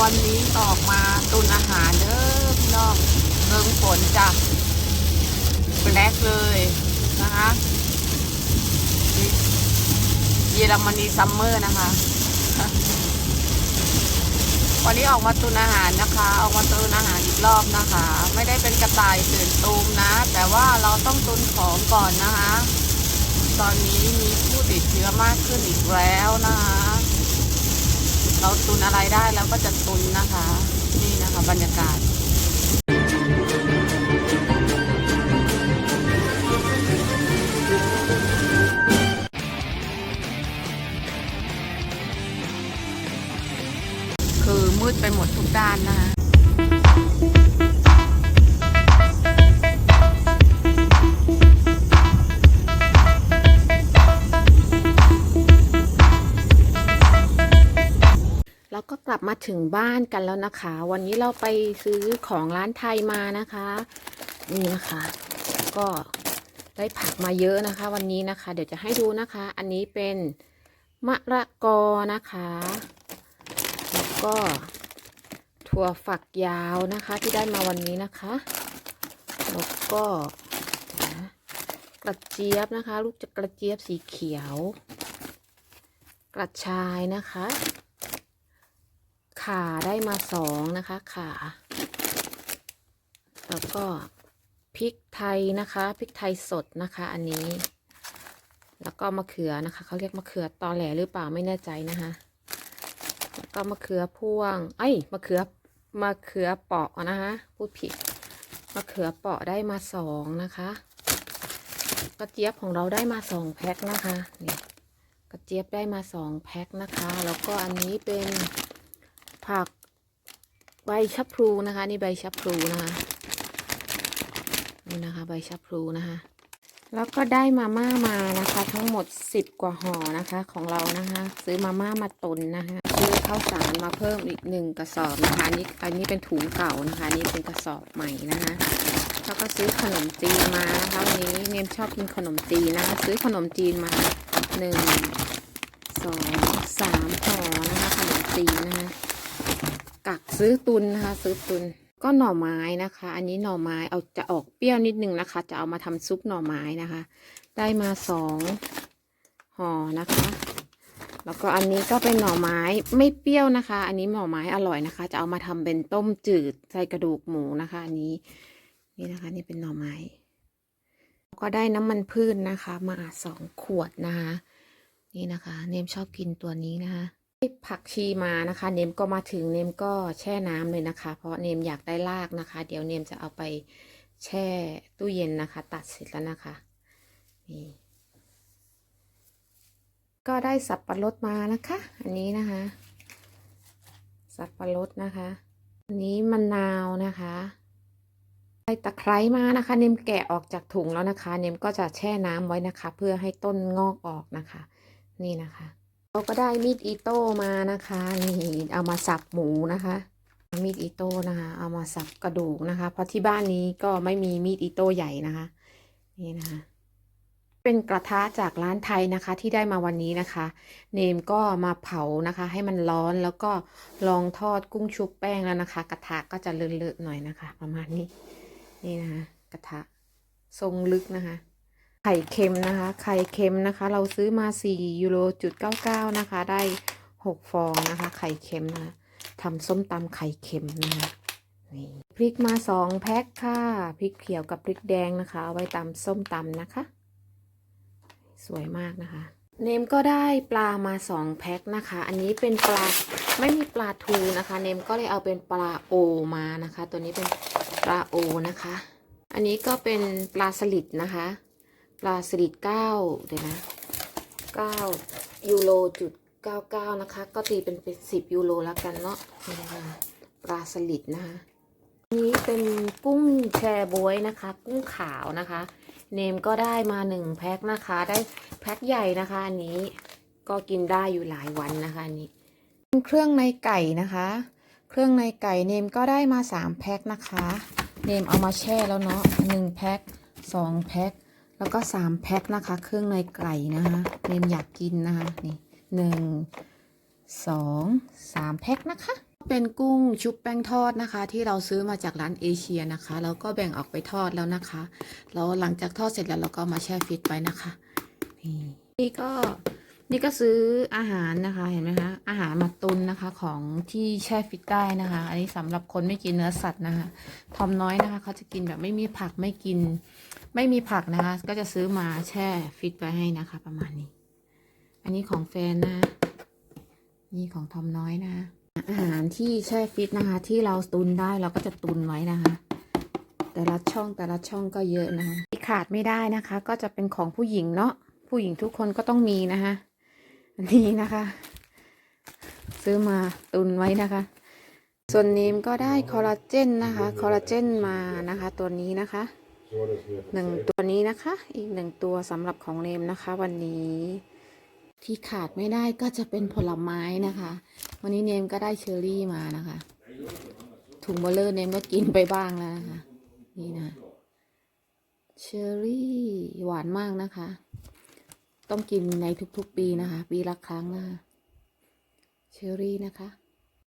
วันนี้ออกมาตุนอาหารเด้อพี่น้องเมืองฝนจ้ะแบล็กเลยนะคะเยอรมนีซัมเมอร์นะคะ วันนี้ออกมาตุนอาหารนะคะ ออกมาตุนอาหารอีกรอบนะคะ ไม่ได้เป็นกระต่ายตื่นตูมนะ แต่ว่าเราต้องตุนของก่อนนะคะ ตอนนี้มีผู้ติดเชื้อมากขึ้นอีกแล้วนะคะ เราตุนอะไรได้แล้วก็จะตุนนะคะ นี่นะคะบรรยากาศคือมืดไปหมดทุกด้านนะคะ เราก็กลับมาถึงบ้านกันแล้วนะคะ วันนี้เราไปซื้อของร้านไทยมานะคะ นี่นะคะ ก็ได้ผักมาเยอะนะคะ วันนี้นะคะ เดี๋ยวจะให้ดูนะคะ อันนี้เป็นมะระกอนะคะ แล้วก็ถั่วฝักยาวนะคะ ที่ได้มาวันนี้นะคะ แล้วก็กระเจี๊ยบนะคะ ลูกจะกระเจี๊ยบสีเขียว กระชายนะคะ ขาได้มาสองนะคะขา แล้วก็พริกไทยนะคะพริกไทยสดนะคะ อันนี้ แล้วก็มะเขือนะคะเขาเรียกมะเขือตอแหลหรือเปล่าไม่แน่ใจนะคะแล้วก็มะเขือพวงเอ้ยมะเขือมะเขือเปาะนะคะพูดผิดมะเขือเปาะได้มาสองนะคะกระเจี๊ยบของเราได้มาสองแพ็คนะคะนี่กระเจี๊ยบได้มาสองแพ็คนะคะ แล้วก็อันนี้เป็น ผักใบชะพลูนะคะ นี่ใบชะพลูนะคะนี่นะคะ ใบชะพลูนะคะ แล้วก็ได้มาม่ามานะคะ ทั้งหมดสิบกว่าห่อนะคะ ของเรานะคะ ซื้อมาม่ามาตุนนะคะซื้อข้าวสารมาเพิ่มอีกหนึ่งกระสอบนะคะอันนี้อันนี้เป็นถุงเก่านะคะนนี่เป็นกระสอบใหม่นะคะแล้วก็ซื้อขนมจีนมานะคะวันนี้เนมชอบกินขนมจีนนะคะ ซื้อขนมจีนมาหนึ่งสองสามห่อนะคะขนมจีนนะคะ กักซื้อตุนนะคะ ซื้อตุน ก็หน่อไม้นะคะ อันนี้หน่อไม้เอาจะออกเปรี้ยวนิดนึงนะคะ จะเอามาทำซุปหน่อไม้นะคะ ได้มาสองห่อนะคะ แล้วก็อันนี้ก็เป็นหน่อไม้ไม่เปรี้ยวนะคะ อันนี้หน่อไม้อร่อยนะคะ จะเอามาทำเป็นต้มจืดใส่กระดูกหมูนะคะ อันนี้นี่นะคะ นี่เป็นหน่อไม้ก็ได้น้ำมันพืชนนะคะ มาสองขวดนะคะ นี่นะคะ เนมชอบกินตัวนี้นะคะ ผักชีมานะคะ เนมก็มาถึงเนมก็แช่น้ำเลยนะคะ เพราะเนมอยากได้รากนะคะ เดี๋ยวเนมจะเอาไปแช่ตู้เย็นนะคะ ตัดเสร็จแล้วนะคะนี่ก็ได้สับปะรดมานะคะ อันนี้นะคะ สับปะรดนะคะอันนี้มะนาวนะคะได้ตะไคร้มานะคะ เนมแกะออกจากถุงแล้วนะคะ เนมก็จะแช่น้ำไว้นะคะ เพื่อให้ต้นงอกออกนะคะ นี่นะคะ เราก็ได้มีดอิโต้มานะคะนี่เอามาสับหมูนะคะ มีดอิโต้นะคะเอามาสับกระดูกนะคะ เพราะที่บ้านนี้ก็ไม่มีมีดอิโต้ใหญ่นะคะ นี่นะคะ เป็นกระทะจากร้านไทยนะคะที่ได้มาวันนี้นะคะ เนมก็มาเผานะคะ ให้มันร้อนแล้วก็ลองทอดกุ้งชุบแป้งแล้วนะคะ กระทะก็จะเลอะๆหน่อยนะคะ ประมาณนี้นี่นะคะ กระทะทรงลึกนะคะ ไข่เค็มนะคะ ไข่เค็มนะคะ เราซื้อมา4ยูโรจุด99นะคะ ได้ 6 ฟองนะคะ ไข่เค็มนะคะทำส้มตำไข่เค็มนะคะนี่พริกมา 2 แพ็คค่ะพริกเขียวกับพริกแดงนะคะเอาไว้ตำส้มตำนะคะ สวยมากนะคะ เนมก็ได้ปลามา 2 แพ็คนะคะ อันนี้เป็นปลาไม่มีปลาทูนะคะ เนมก็เลยเอาเป็นปลาโอมานะคะ ตัวนี้เป็นปลาโอนะคะ อันนี้ก็เป็นปลาสลิดนะคะ ลาสลิดเก้าเดี๋ยวนะเก้ายูโรจุดเก้าเก้านะคะ ก็ตีเป็นเป็นสิบยูโรแล้วกันเนาะปลาสลิดนะคะนี้เป็นกุ้งแชบวยนะคะ กุ้งขาวนะคะ เนมก็ได้มาหนึ่งแพ็คนะคะ ได้แพ็คใหญ่นะคะอันนี้ก็กินได้อยู่หลายวันนะคะอันนี้เครื่องในไก่นะคะ เครื่องในไก่เนมก็ได้มาสามแพ็คนะคะ เนมเอามาแช่แล้วเนาะหนึ่งแพ็คสองแพ็ค แล้วก็สามแพ็คนะคะ เครื่องในไก่นะคะเนมอยากกินนะคะนี่หนึ่งสองสามแพ็คนะคะ เป็นกุ้งชุบแป้งทอดนะคะ ที่เราซื้อมาจากร้านเอเชียนะคะแล้วก็แบ่งออกไปทอดแล้วนะคะแล้วหลังจากทอดเสร็จแล้วเราก็มาแช่ฟิตไว้นะคะนี่นี่ก็ นี่ก็ซื้ออาหารนะคะเห็นไหมคะอาหารมาตุนนะคะของที่แช่ฟิตได้นะคะ อันนี้สำหรับคนไม่กินเนื้อสัตว์นะคะทอมน้อยนะคะเขาจะกินแบบไม่มีผักไม่กิน ไม่มีผักนะคะ ก็จะซื้อมาแช่ฟิตไว้ให้นะคะ ประมาณนี้ อันนี้ของแฟนนะนี่ของทอมน้อยนะคะอาหารที่แช่ฟิตนะคะ ที่เราตุนได้เราก็จะตุนไว้นะคะแต่ละช่องแต่ละช่องก็เยอะนะคะที่ขาดไม่ได้นะคะ ก็จะเป็นของผู้หญิงเนาะผู้หญิงทุกคนก็ต้องมีนะคะ นี้นะคะ ซื้อมาตุนไว้นะคะ ส่วนนีมก็ได้คอลลาเจนนะคะคอลลาเจนมานะคะตัวนี้นะคะหนึ่งตัวนี้นะคะ อีกหนึ่งตัวสำหรับของเนมนะคะ วันนี้ที่ขาดไม่ได้ก็จะเป็นผลไม้นะคะ วันนี้เนมก็ได้เชอร์รี่มานะคะ ถุงเบลเลอร์เนมก็กินไปบ้างแล้วนะคะ นี่นะเชอร์รี่หวานมากนะคะ ต้องกินในทุกๆปีนะคะ ปีละครั้งนะคะ เชอร์รี่นะคะ